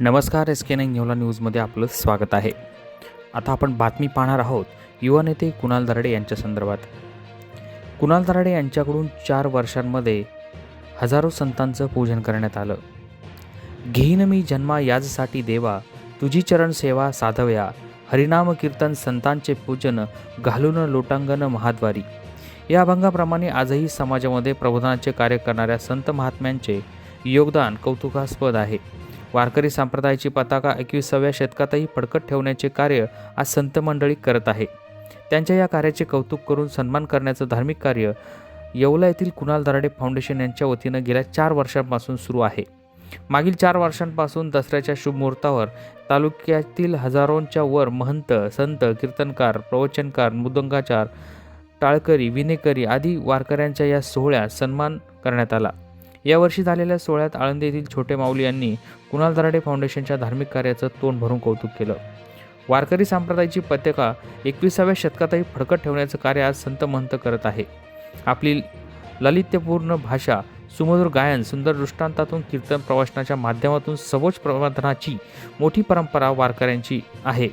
नमस्कार S K nine न्यूला न्यूजमध्ये आपलं स्वागत आहे. आता आपण बातमी पाहणार आहोत युवा नेते कुणाल दराडे यांच्या संदर्भात. कुणाल दराडे यांच्याकडून चार वर्षांमध्ये हजारो संतांचं पूजन करण्यात आलं. घेईन मी जन्मा याजसाठी देवा तुझी चरण सेवा साधव्या हरिनाम कीर्तन संतांचे पूजन घालून लोटांगण महाद्वारी. या अभंगाप्रमाणे आजही समाजामध्ये प्रबोधनाचे कार्य करणाऱ्या संत महात्म्यांचे योगदान कौतुकास्पद आहे. वारकरी संप्रदायाची पताका एकविसाव्या शतकातही फडकत ठेवण्याचे कार्य आज संत मंडळी करत आहे. त्यांच्या या कार्याचे कौतुक करून सन्मान करण्याचं धार्मिक कार्य येवला येथील कुणाल दराडे फाउंडेशन यांच्या वतीनं गेल्या चार वर्षांपासून सुरू आहे. मागील चार वर्षांपासून दसऱ्याच्या शुभमुहूर्तावर तालुक्यातील हजारोंच्या वर महंत संत कीर्तनकार प्रवचनकार मृदंगाचार टाळकरी विनेकरी आदी वारकऱ्यांच्या या सोहळ्यात सन्मान करण्यात आला. यावर्षी झालेल्या सोहळ्यात आळंदी येथील छोटे माऊली यांनी कुणाल दराडे फाउंडेशनच्या धार्मिक कार्याचं तोंड भरून कौतुक केलं. वारकरी संप्रदायाची पताका एकविसाव्या शतकातही फडकत ठेवण्याचं कार्य आज संत महंत करत आहे. आपली ललित्यपूर्ण भाषा सुमधुर गायन सुंदर दृष्टांतातून कीर्तन प्रवचनाच्या माध्यमातून सबोच प्रबंधनाची मोठी परंपरा वारकऱ्यांची आहे.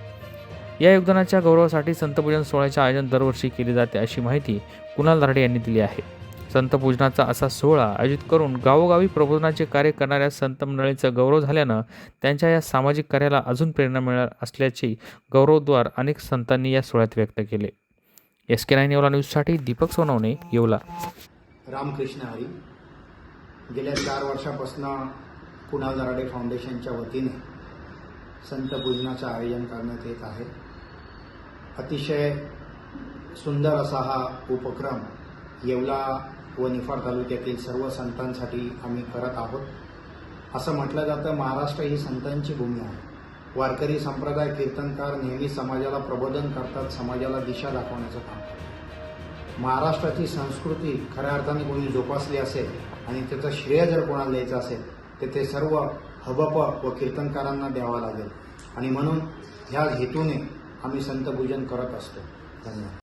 या योगदानाच्या गौरवासाठी संतपूजन सोहळ्याचे आयोजन दरवर्षी केले जाते अशी माहिती कुणाल दराडे यांनी दिली आहे. संत पूजनाचा असा सोहळा आयोजित करून गावोगावी प्रबोधनाचे कार्य करणाऱ्या संत मंडळींचा गौरव झाल्यानं त्यांच्या या सामाजिक कार्याला अजून प्रेरणा मिळणार असल्याचे गौरवद्वार अनेक संतांनी या सोहळ्यात व्यक्त केले. एस के नाईन येवला न्यूजसाठी दीपक सोनवणे येवला. रामकृष्ण हरी. गेल्या चार वर्षापासून कुणाल दराडे फाउंडेशनच्या वतीने संत पूजनाचं आयोजन करण्यात येत आहे. अतिशय सुंदर असा हा उपक्रम येवला व निफाड तालुक्यातील सर्व संतांसाठी आम्ही करत आहोत. असं म्हटलं जातं महाराष्ट्र ही संतांची भूमी आहे. वारकरी संप्रदाय कीर्तनकार नेहमी समाजाला प्रबोधन करतात समाजाला दिशा दाखवण्याचं काम करतात. महाराष्ट्राची संस्कृती खऱ्या अर्थाने कोणी जोपासली असेल आणि त्याचं श्रेय जर कोणाला द्यायचं असेल तर ते सर्व हबप व कीर्तनकारांना द्यावा लागेल. आणि म्हणून ह्या हेतूने आम्ही संतपूजन करत असतो. धन्यवाद.